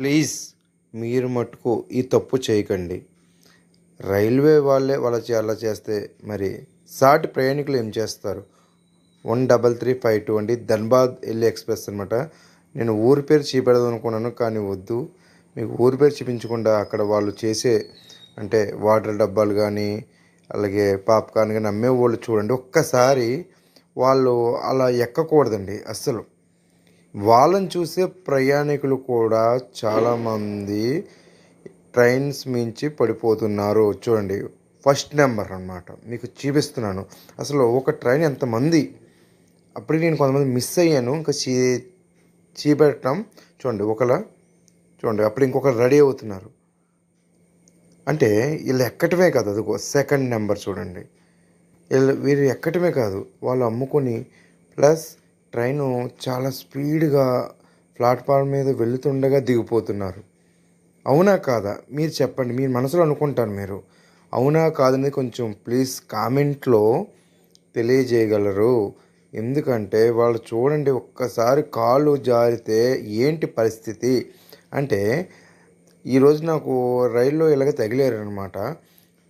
Please మీరు మట్టుకు ఈ తప్పు చేయకండి. రైల్వే వాళ్ళే వాళ్ళ అలా చేస్తే మరి సాటి ప్రయాణికులు ఏం చేస్తారు? One double three five two అండి. ధన్బాద్ వెళ్ళి ఎక్స్ప్రెస్ అనమాట నేను ఊరి పేరు చూపెడదాం అనుకున్నాను కానీ వద్దు. మీకు ఊరి పేరు చూపించకుండా అక్కడ వాళ్ళు చేసే అంటే వాటర్ డబ్బాలు కానీ అలాగే పాప్కార్న్ కానీ అమ్మే వాళ్ళు చూడండి. ఒక్కసారి వాళ్ళు అలా ఎక్కకూడదండి అస్సలు. వాళ్ళని చూసే ప్రయాణికులు కూడా చాలామంది ట్రైన్స్ మించి పడిపోతున్నారు. చూడండి ఫస్ట్ నెంబర్ అన్నమాట. మీకు చూపిస్తున్నాను. అసలు ఒక ట్రైన్ ఎంతమంది? అప్పుడు నేను కొంతమంది మిస్ అయ్యాను. ఇంకా చీ చీపెట్టడం చూడండి ఒకలా చూడండి అప్పుడు ఇంకొకరు రెడీ అవుతున్నారు. అంటే వీళ్ళు ఎక్కటమే కాదు. అదిగో సెకండ్ నెంబర్ చూడండి. వీళ్ళు వీరు ఎక్కటమే కాదు. వాళ్ళు అమ్ముకొని ప్లస్ ట్రైను చాలా స్పీడ్గా ప్లాట్ఫామ్ మీద వెళుతుండగా దిగిపోతున్నారు. అవునా కాదా? మీరు చెప్పండి. మీరు మనసులో అనుకుంటారు మీరు. అవునా కాదని కొంచెం ప్లీజ్ కామెంట్లో తెలియజేయగలరు. ఎందుకంటే వాళ్ళు చూడండి ఒక్కసారి కాళ్ళు జారితే ఏంటి పరిస్థితి? అంటే ఈరోజు నాకు రైల్లో ఇలాగ తగిలేరనమాట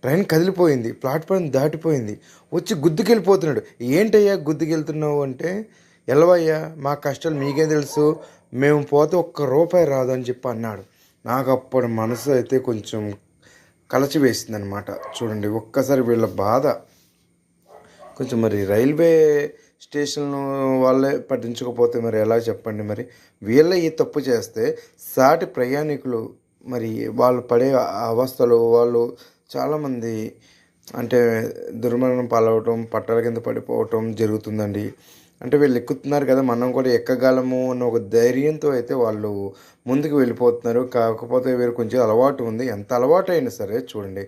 ట్రైన్ కదిలిపోయింది. ప్లాట్ఫామ్ దాటిపోయింది. వచ్చి గుద్దుకెళ్ళిపోతున్నాడు. ఏంటయ్యా గుద్దుకెళ్తున్నావు అంటే ఎల్వయ్యా మా కష్టాలు మీకేం తెలుసు మేము పోతే ఒక్క రూపాయి రాదు అని చెప్పి అన్నాడు. నాకు అప్పుడు మనసు అయితే కొంచెం కలచివేసింది అనమాట చూడండి ఒక్కసారి వీళ్ళ బాధ. కొంచెం మరి రైల్వే స్టేషన్ వాళ్ళే పట్టించకపోతే మరి ఎలా చెప్పండి మరి? వీళ్ళే ఈ తప్పు చేస్తే సాటి ప్రయాణికులు మరి వాళ్ళు పడే అవస్థలు వాళ్ళు చాలామంది అంటే దుర్మరణం పాలవటం పట్టాల కింద పడిపోవటం జరుగుతుందండి. అంటే వీళ్ళు ఎక్కుతున్నారు కదా మనం కూడా ఎక్కగలము అన్న ఒక ధైర్యంతో అయితే వాళ్ళు ముందుకు వెళ్ళిపోతున్నారు. కాకపోతే వీరు కొంచెం అలవాటు ఉంది. ఎంత అలవాటు అయినా సరే చూడండి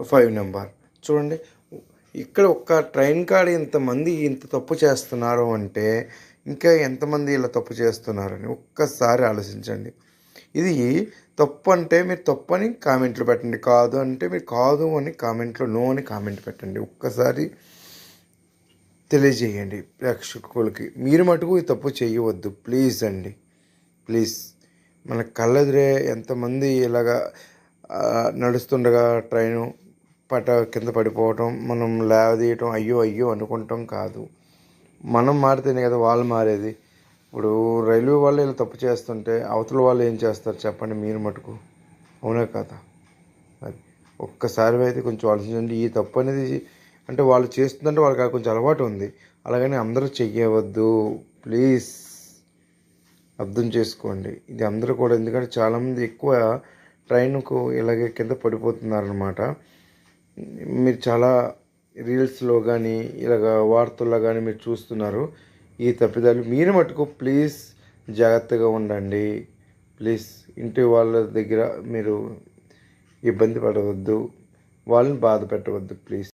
ఫైవ్ నెంబర్. చూడండి ఇక్కడ ఒక్క ట్రైన్ కాడ ఇంతమంది ఇంత తప్పు చేస్తున్నారు అంటే ఇంకా ఎంతమంది ఇలా తప్పు చేస్తున్నారని ఒక్కసారి ఆలోచించండి. ఇది తప్పు అంటే మీరు తప్పు అని కామెంట్లు పెట్టండి. కాదు అంటే మీరు కాదు అని కామెంట్లో నో అని కామెంట్ పెట్టండి. ఒక్కసారి తెలియజేయండి ప్రేక్షకులకి. మీరు మటుకు ఈ తప్పు చేయవద్దు. ప్లీజ్ అండి. ప్లీజ్. మన కళ్ళెదురే ఎంతమంది ఇలాగా నడుస్తుండగా ట్రైను పట కింద పడిపోవటం మనం లేవదీయటం అయ్యో అయ్యో అనుకుంటాం కాదు. మనం మారితేనే కదా వాళ్ళు మారేది. ఇప్పుడు రైల్వే వాళ్ళు ఇలా తప్పు చేస్తుంటే అవతల వాళ్ళు ఏం చేస్తారు చెప్పండి మీరు మటుకు. అవునా కదా? అది ఒక్కసారి అయితే కొంచెం ఆలోచించండి. ఈ తప్పు అనేది అంటే వాళ్ళు చేస్తుందంటే వాళ్ళకి కొంచెం అలవాటు ఉంది. అలాగని అందరూ చెయ్యవద్దు. ప్లీజ్. అర్థం చేసుకోండి. ఇది అందరూ కూడా ఎందుకంటే చాలామంది ఎక్కువ ట్రైన్కు ఇలాగే కింద పడిపోతున్నారనమాట మీరు చాలా రీల్స్లో కానీ ఇలాగ వార్తల్లో కానీ మీరు చూస్తున్నారు. ఈ తప్పిదాలు మీరు మటుకు ప్లీజ్ జాగ్రత్తగా ఉండండి. ప్లీజ్ ఇంటి వాళ్ళ దగ్గర మీరు ఇబ్బంది పడవద్దు. వాళ్ళని బాధ పెట్టవద్దు ప్లీజ్.